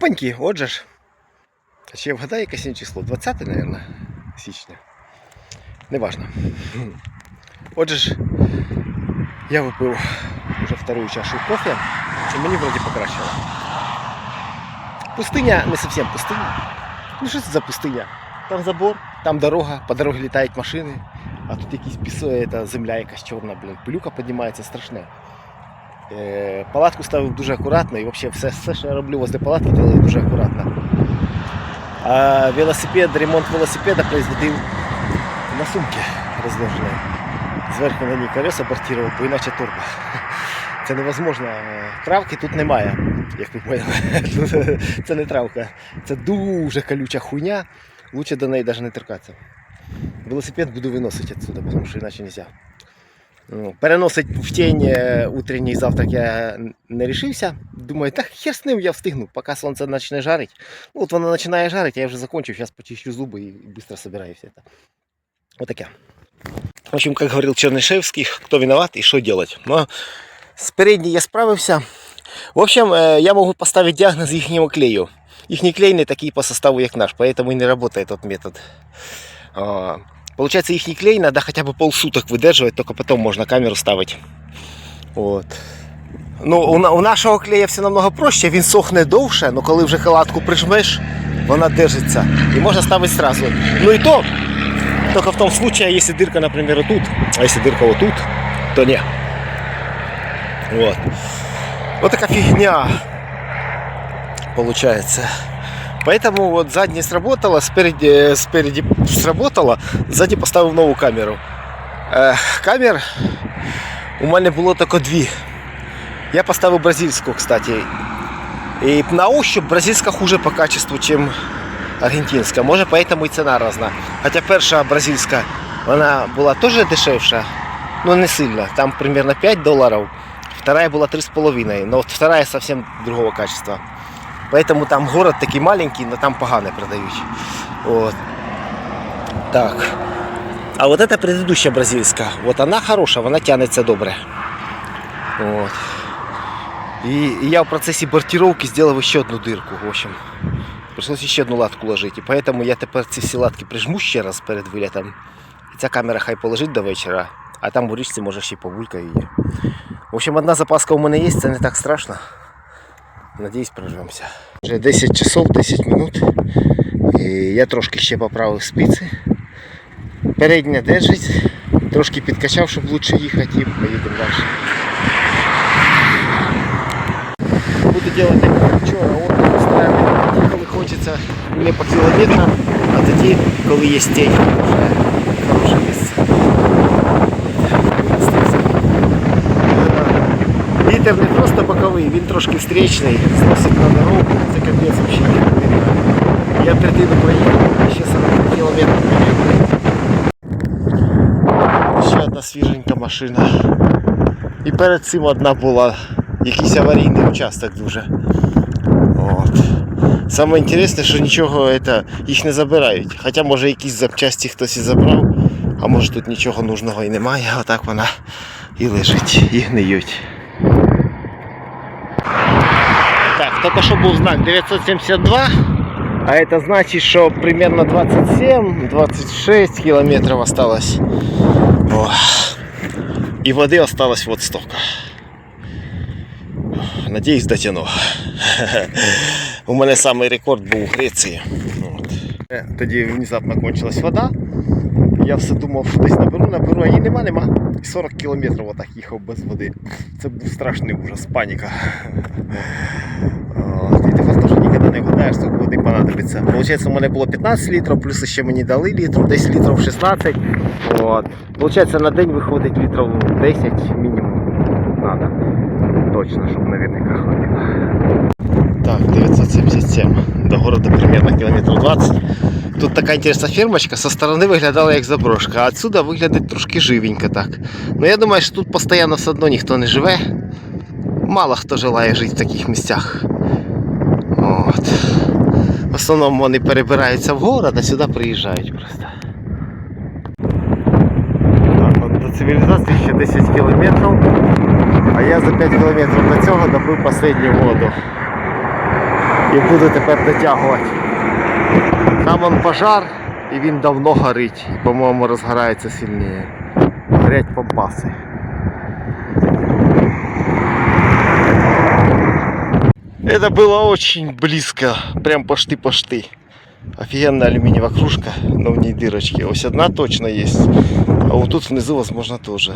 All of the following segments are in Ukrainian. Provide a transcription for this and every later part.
Опаньки, отже ж. Ще вгадай, яке сьогодні число? 20, мабуть, січня. Неважно. Отже ж, я випив вже вторую чашу кофе, і мені вроді покращило. Пустиня не зовсім пустиня. Ну що це за пустиня? Там забор, там дорога, по дорозі літають машини, а тут якісь пісо, це земля якась чорна, блін, пилюка піднімається страшне. Е, палатку ставив дуже акуратно і взагалі все, все, що я роблю возле палатки, делаю дуже акуратно. А велосипед, ремонт велосипеда производив на сумці розложені. Зверху на ній колеса бортував, бо іначе турбо. Це невозможно. Травки тут немає, як ви поняли. Це не травка. Це дуже колюча хуйня. Лучше до неї навіть не торкатися. Велосипед буду виносити відсюди, тому що іначе не можна. Ну, переносить в тінь е, утренній завтрак я не рішився. Думаю, так хер з ним я встигну, поки сонце почне жарити. Ну, от воно починає жарити, я вже закончив, зараз почищу зуби і швидко собираю все це. Отаке. В общем, как говорил Чернышевский, кто виноват и что делать. Но с передней я справився. В общем, э, я могу поставить диагноз ихнему клею. Их клей не такие по составу, как наш, поэтому и не работает тот метод. А, Получается, их клей надо хотя бы полсуток выдерживать, только потом можно камеру ставить. Вот. Ну, у, на- у нашого клея все намного проще, він сохне довше, але коли вже халатку прижмеш, вона держиться. І можна ставити сразу. Ну і то, только в том случае, если дырка, например, вот тут, а если дырка вот тут, то не. Вот. Вот такая фигня получается. Поэтому вот заднее сработало, спереди, э, спереди сработало, сзади поставив нову камеру. Е, камер у мене було тільки дві. Я поставив бразильську, кстати. І на ощупь бразильська хуже по качеству, чем аргентинська. Може, поэтому і ціна різна. Хоча перша бразильська, вона була теж дешевша, но не сильно. Там примерно 5 долларов. Вторая была 3,5. Но вот вторая совсем другого качества. Поэтому там город такий маленький, но там погано продають. Вот. Так. А вот эта предыдущая бразильская, вот она хорошая, вона тянется добре. Вот. И, и я в процессе бортировки сделал еще одну дырку, в общем. Пришлось ще одну латку ложити. І поэтому я тепер ці всі латки прижму ще раз перед вилітом. І ця камера хай полежить до вечора, а там у річці може ще й побулькає її. В общем, одна запаска у мене є, це не так страшно. Надіюсь, прижмемося. Вже 10 часов, 10 минут. І я трошки ще поправив спиці. Передня держить, трошки підкачав, щоб лучше їхати і поїдемо далі. Буду делать як вчора, от устраивать тоді, коли хочеться не по кілометрам, а тоді, коли є тінь, хороше місце. Вітер не просто боковий, він трошки встречний, зносить на дорогу, це капець взагалі. Я третину проїхав, ще 40 кілометрів. Ще одна свіженька машина. І перед цим одна була якийсь аварійний участок дуже. От. Саме інтересне, що нічого это, їх не забирають. Хоча може якісь запчасті хтось і забрав, а може тут нічого нужного і немає, отак вона і лежить, і гниють. Так, тільки що був знак 972, а это значит, что примерно 27-26 километров осталось. О. И воды осталось вот столько. Надіюсь, дотяну. У мене самий рекорд був у Греції. От. Е, Тоді внезапно кончилась вода. Я все думав, що десь наберу, наберу, а її нема, нема. І 40 кілометрів отак їхав без води. Це був страшний ужас, паніка. І ти просто ніколи не вгадаєш, скільки води понадобиться. Получається, у мене було 15 літрів, плюс ще мені дали літрів, десь літрів 16. От. Получається, на день виходить літрів 10 мінімум. Надо. Точно, щоб наверняка хватило. Так, 977. До города примерно кілометрів 20. Тут така інтересна фермочка, со сторони виглядала як заброшка, а отсюда виглядить трошки живенько так. Ну я думаю, що тут постійно все одно ніхто не живе. Мало хто желає жити в таких місцях. От. В основному вони перебираються в город, а сюди приїжджають просто. Так, от до цивілізації ще 10 кілометрів. А я за 5 кілометрів до цього добив останню воду І буду тепер дотягувати. Там он пожар, і він давно горить. І, по-моєму, розгорається сильніше. Горять помпаси. Это было очень близко, прям пошты-пошты. Офигенная алюминиевая кружка, но в ней дырочки. Ось одна точно есть, а вот тут внизу, возможно, тоже.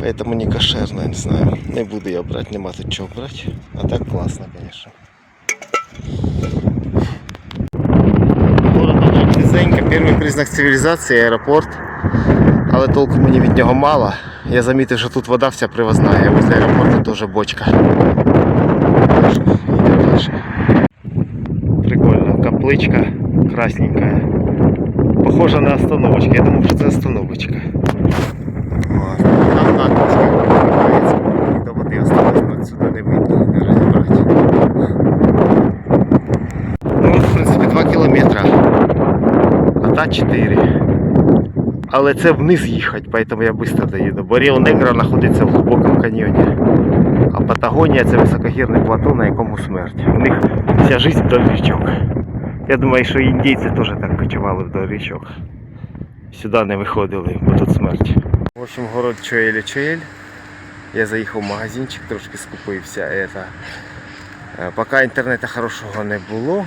Поэтому не кошерно, не знаю. Не буду я брать, нема тут чого брать. А так классно, конечно. Перший признак цивілізації аеропорт. Але толку мені від нього мало. Я замітив, що тут вода вся привозна, а возле аеропорту теж бочка. Прикольно, капличка красненькая. Похожа на остановочку. Я думав, що це остановочка. Але це вниз їхати, поэтому я швидко доїду. Бо Ріо Негро знаходиться в глибокому каньйоні. А Патагонія це високогірний плато, на якому смерть. У них вся життя вдоль річок. Я думаю, що індійці теж так кочували вдоль річок. Сюди не виходили, бо тут смерть. В общем, город чоель чоель Я заїхав в магазинчик, трошки скупився. Это... Е, поки інтернету хорошого не було.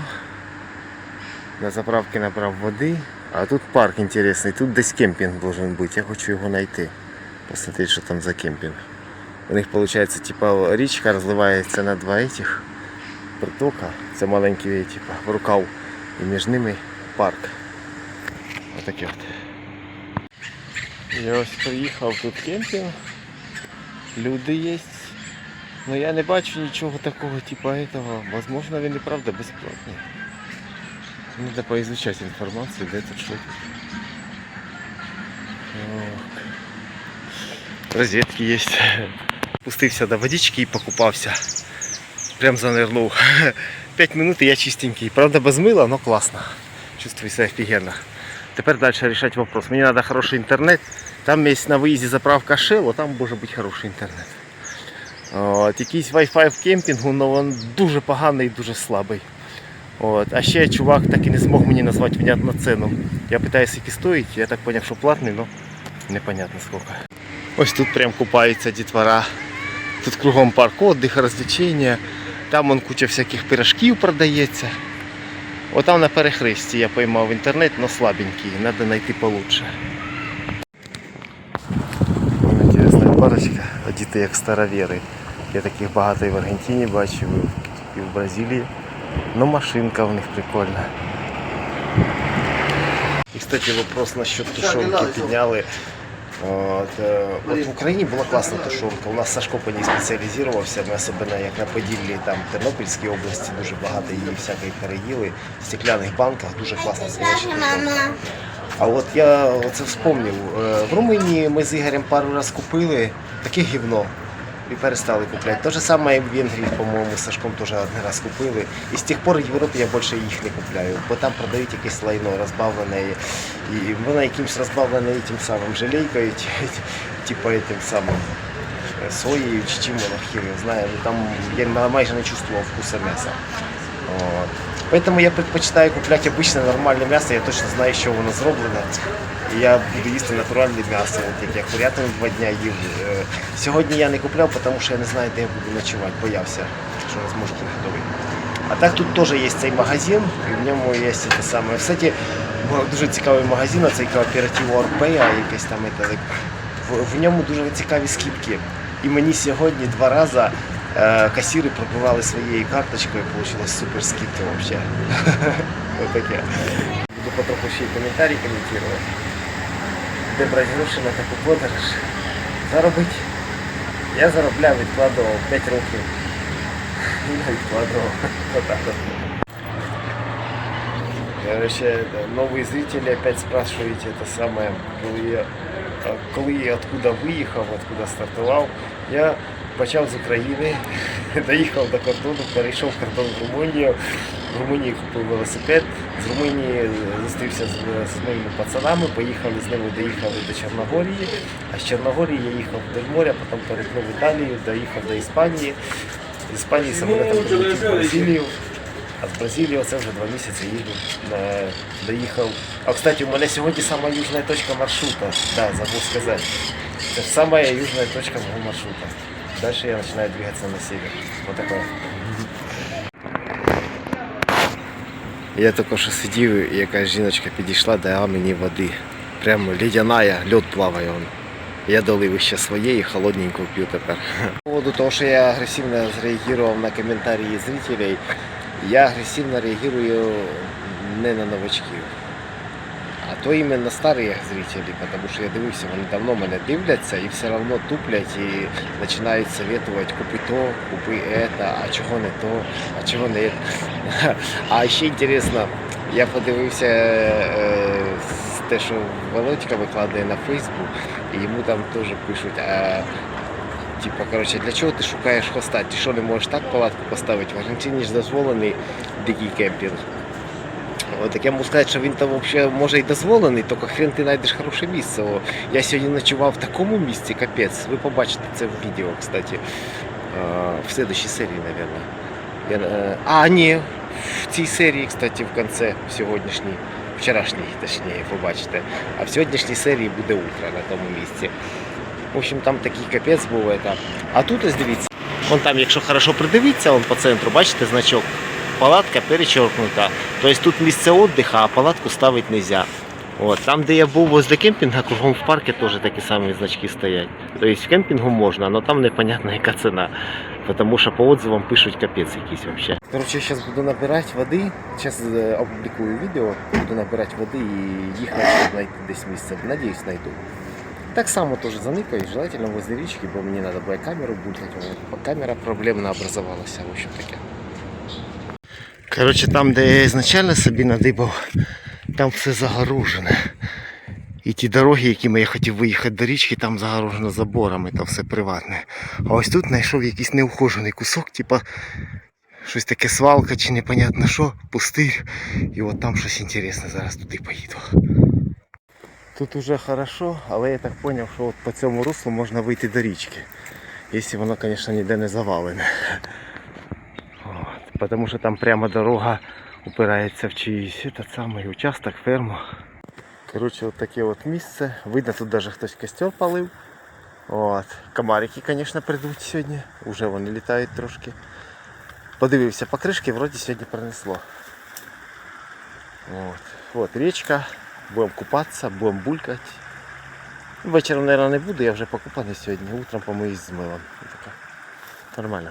На заправки набрав води. А тут парк інтересний, тут десь кемпінг должен бути. Я хочу його знайти. Посмотреть, що там за кемпінг. У них виходить, типа, річка розливається на два этих притока. Це маленький типа, рукав. І між ними парк. Отаке от. Я ось приїхав тут кемпінг. Люди є. Но я не бачу нічого такого, типа этого. Возможно, він і правда безплатний. Надо поизучать информацию, де тут що Розетки є. Спустився до водички і покупався. Прям занирнув. 5 минут і я чистенький. Правда без мила, но класно. Чувствую себе офігенно. Тепер далі вирішати вопрос. Мені треба хороший інтернет. Там є на виїзді заправка Shell, там може бути хороший інтернет. От, якийсь Wi-Fi в кемпінгу, але він дуже поганий і дуже слабий. От. А ще чувак так і не змог мені назвати внятну ціну. Я питаю, скільки стоїть, я так зрозумів, що платний, але непонятно скільки. Ось тут прям купаються дітвора. Тут кругом парк отдих, розвлечення. Там вон куча всяких пирожків продається. Отам на перехресті я поймав інтернет, але слабенький, треба знайти получше. Інтересна парочка, одіти як старовіри. Я таких багато і в Аргентині бачив, і в Бразилії. Ну машинка в них прикольна. І, кстати, вопрос насчет тушенки підняли. От, е, от в Україні була класна тушонка. У нас Сашко по ній спеціалізувався. Ми особливо як на Поділлі, там в Тернопільській області дуже багато її всякої переїли. В стекляних банках дуже класна свиняча тушонка. А от я оце вспомнив. Е, В Румунії ми з Ігорем пару раз купили таке гівно. І перестали купляти. Те ж саме і в Венгрії, по-моєму, з Сашком теж один раз купили. І з тих пор в Європі я більше їх не купляю, бо там продають якесь лайно розбавлене. І воно якимось розбавлене тим самим жалейкою, типу тим самим соєю чи чим воно хір знаю. Ну, Там я майже не чувствував вкуса м'яса. От. Поэтому я предпочитаю купляти обычное нормальне м'ясо, я точно знаю, що воно зроблене. Я буду їсти натуральне м'ясо, от як я курятину два дня їв. Е, Сьогодні я не купляв, тому що я не знаю, де я буду ночувати, боявся, що не зможу приготувати. А так тут теж є цей магазин, і в ньому є те саме. Кстати, дуже цікавий магазин, цей кооператив Орпея, якийсь там це, в ньому дуже цікаві скидки. І мені сьогодні два рази е, касіри пробивали своєю карточкою, вийшло супер скидки взагалі. Ось таке. Буду потроху ще й коментарі коментувати. Де брати гроші на таку подорож? Заробити. Я заробляв, відкладував 5 років. Я відкладував. Отак от. Короче, новые зрители опять спрашивают это самое, коли я, а, коли я откуда виїхав, откуда стартував. Я почав з України, доїхав до кордону, перейшов кордон в Румунію. В Румунії купив велосипед, з Румунії зустрівся з, з моїми пацанами, поїхали з ними, доїхали до Чорногорії, а з Чорногорії я їхав до моря, потім перетнув Італію, доїхав до Іспанії. З Іспанії самолітом полетів в Бразилію, А з Бразилії оце вже два місяці їду. Е, Доїхав. А кстати, у мене сьогодні сама южна точка маршрута. Да, забув сказати. Це ж сама южна точка мого маршрута. Дальше я починаю двигатися на север. Вот такое. Я тільки що сидів, і якась жіночка підійшла, дала мені води. Прямо ледяная, льод плаває. Он. Я долив ще своєї, холодненько п'ю тепер. По поводу того, що я агресивно зреагував на коментарі зрителей, я агресивно реагирую не на новачків, а то іменно старі зрителі, тому що я дивився, вони давно мене дивляться і все одно туплять і починають советувати купи то, купи это, а чого не то, а чого не. А ще інтересно, я подивився е, те, що Володька викладає на Фейсбук, і йому там теж пишуть. А, Типа, коротше, для чого ти шукаєш хоста? Ти що не можеш так палатку поставити? В Аргентині ж дозволений дикий кемпінг. От, я можу сказати, що він там взагалі може і дозволений, тільки хрен ти знайдеш хороше місце. О, я сьогодні ночував в такому місці, капець. Ви побачите це в відео, кстати. В следующей серії, наверное. Я, е, а, ні, в цій серії, кстати, в кінці, сьогоднішній, вчорашній, точніше, побачите. А в сьогоднішній серії буде утро на тому місці. В общем, там такий капець був. А тут ось дивіться. Вон там, якщо хорошо придивитися, вон по центру, бачите значок. Палатка перечеркнута. Тобто тут місце віддиху, а палатку ставити не можна. От, там, де я був возле кемпінга, кругом в парку теж такі самі значки стоять. Тобто в кемпінгу можна, але там непонятна яка ціна. Тому що по отзывам пишуть капець якийсь вообще. Короче, зараз буду набирати води. Зараз опублікую відео, буду набирати води і їхати, щоб знайти десь місце. Надіюсь, знайду. Так само тоже заникаю, желательно возле річки, бо мені треба буде камеру булькати. Камера проблемна образувалася, в общем таке. Коротше, там, де я ізначально собі надибав, там все загорожене. І ті дороги, якими я хотів виїхати до річки, там загорожено заборами, там все приватне. А ось тут знайшов якийсь неухожений кусок, типа щось таке свалка чи непонятно що, пустир. І от там щось інтересне, зараз туди поїду. Тут уже хорошо, але я так зрозумів, що от по цьому руслу можна вийти до річки. Якщо воно, звісно, ніде не завалене. От, тому що там прямо дорога упирається в чиїсь этот самий участок, ферму. Коротше, от таке от місце. Видно, тут навіть хтось костер палив. От. Комарики, звісно, прийдуть сьогодні. Уже вони літають трошки. Подивився по кришки, вроді сьогодні принесло. От. От річка. Будемо купатися, будемо булькати. Вечором, мабуть, не буду, я вже покупаний сьогодні. Утром помиюсь з милом. Така. Нормально.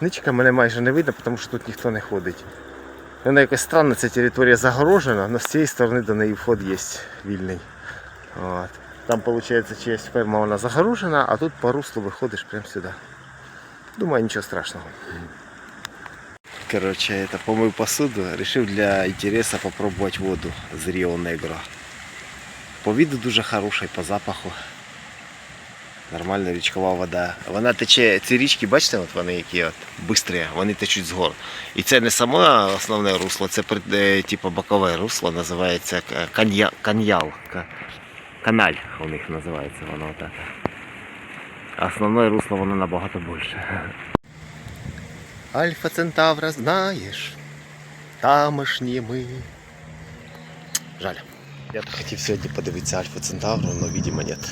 Ничка мене майже не видно, тому що тут ніхто не ходить. Вона якось странно, ця територія загорожена, але з цієї сторони до неї вход є вільний. От. Там, виходить, чиясь ферма вона загорожена, а тут по руслу виходиш прямо сюди. Думаю, нічого страшного. Короче, это помыл посуду, решил для интереса попробовать воду з Рио Негро. По виду дуже хороший, по запаху. Нормальна річкова вода. Вона тече, ці річки, бачите, от вони які от, бистрі, вони течуть з гор. І це не саме основне русло, це е, типу бокове русло, називається к- канья, каньял. Каналь у них називається воно так. Основне русло воно набагато більше. Альфа Центавра знаєш, тамошні ми. Жаль. Я б хотів сьогодні подивитися Альфа Центавру, але видимо нет.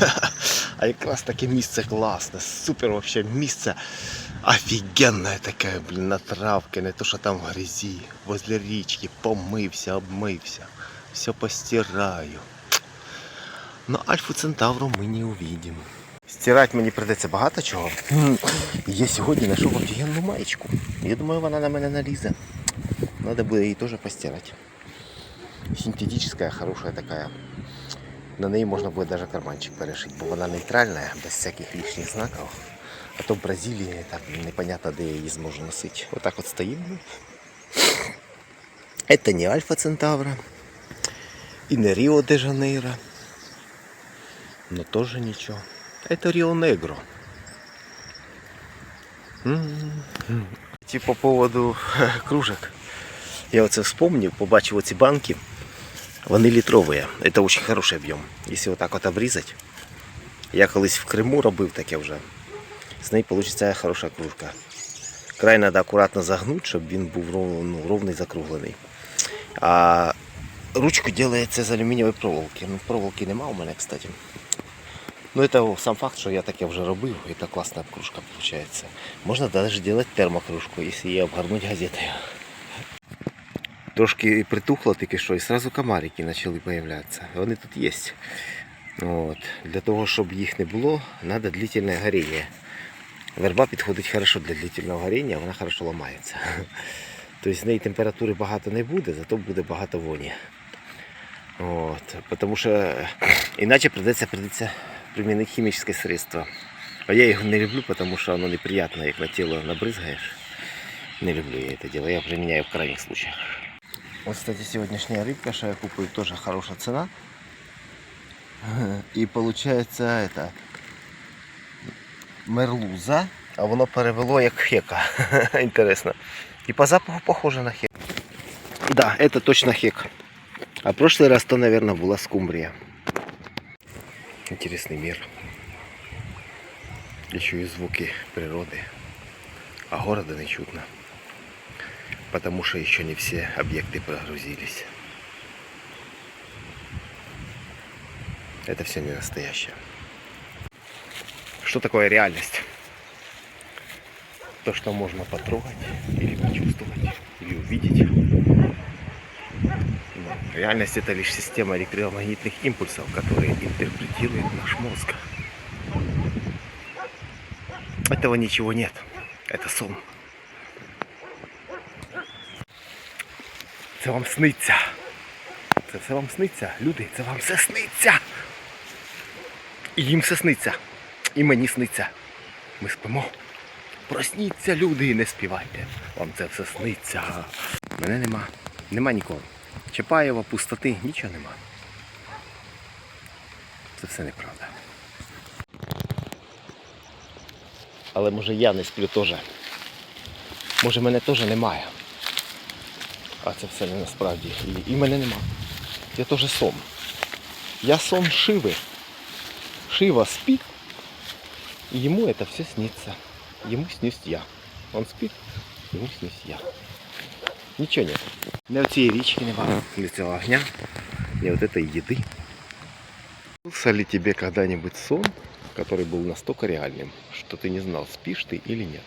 А якраз таке місце класне, супер вообще місце. Офігенне таке, блін, на травки, не то що там в грязі, возле річки, помився, обмився, все постираю. Но Альфу Центавру ми не увидим. Стирати мені придеться багато чого. Я сьогодні знайшов офігенну маєчку. Я думаю, вона на мене налізе. Надо буде її теж постирати. Синтетическая, хорошая такая. На неї можна буде даже карманчик перешити, бо вона нейтральна, без всяких лишніх знаків. А то в Бразилії так непонятно, де я її зможу носити. Отак от стоїть. Это не Альфа Центавра. И не Рио де Жанейро. Но тоже ничего. Это Рио Негро. Типа по поводу кружек. Я оце вспомнив, побачив оці банки. Вони літрові. Це дуже хороший об'єм. Якщо отак от обрізати. Я колись в Криму робив таке вже. З неї вийде хороша кружка. Край треба акуратно загнути, щоб він був ну, ровний закруглений. А ручку робиться з алюмінієвої проволоки. Ну, проволоки нема у мене, кстати. Ну, це сам факт, що я таке вже робив, і це класна кружка виходить. Можна навіть зробити термокружку, якщо її обгорнути газетою. Трошки притухло тільки що, і одразу комарики почали з'являтися. Вони тут є. От. Для того, щоб їх не було, треба длительне горіння. Верба підходить хорошо для длительного горіння, вона хорошо ламається. Тобто з неї температури багато не буде, зато буде багато воні. От. Тому що іначе придеться, придеться примінити хімічне средство. А я його не люблю, тому що воно неприємно, як на тіло набризгаєш. Не люблю я це дело, я применяю в крайних случаях. Вот, кстати, сегодняшняя рыбка, что я купую, тоже хорошая цена. И получается это мерлуза, а воно перевело як хека. Интересно. И по запаху похоже на хек. Да, это точно хек. А прошлый раз то, наверное, была скумбрия. Интересный мир. Еще и звуки природы. А города не чутно. Потому что еще не все объекты прогрузились. Это все не настоящее. Что такое реальность? То, что можно потрогать, или почувствовать, или увидеть. Но реальность это лишь система электромагнитных импульсов, которые интерпретирует наш мозг. Этого ничего нет. Это сон. Це вам сниться. Це все вам сниться. Люди, це вам все сниться. І їм все сниться. І мені сниться. Ми спимо. Просніться, люди, і не співайте. Вам це все сниться. Мене нема. Нема нікого. Чапаєва, пустоти, нічого нема. Це все неправда. Але може я не сплю теж. Може мене теж немає. А це все не насправді. І, і мене нема. Я теж сон. Я сон Шиви. Шива спит, и ему это все снится. Ему снюсь я. Он спит, ему снюсь я. Ничего нет. Ни вот цієї річки нема, ни цього огня, ни вот этой еды. Снился ли тебе когда-нибудь сон, который был настолько реальным, что ты не знал, спишь ты или нет?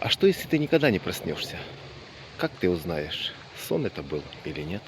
А что, если ты никогда не проснешься? Как ты узнаешь, сон это был или нет?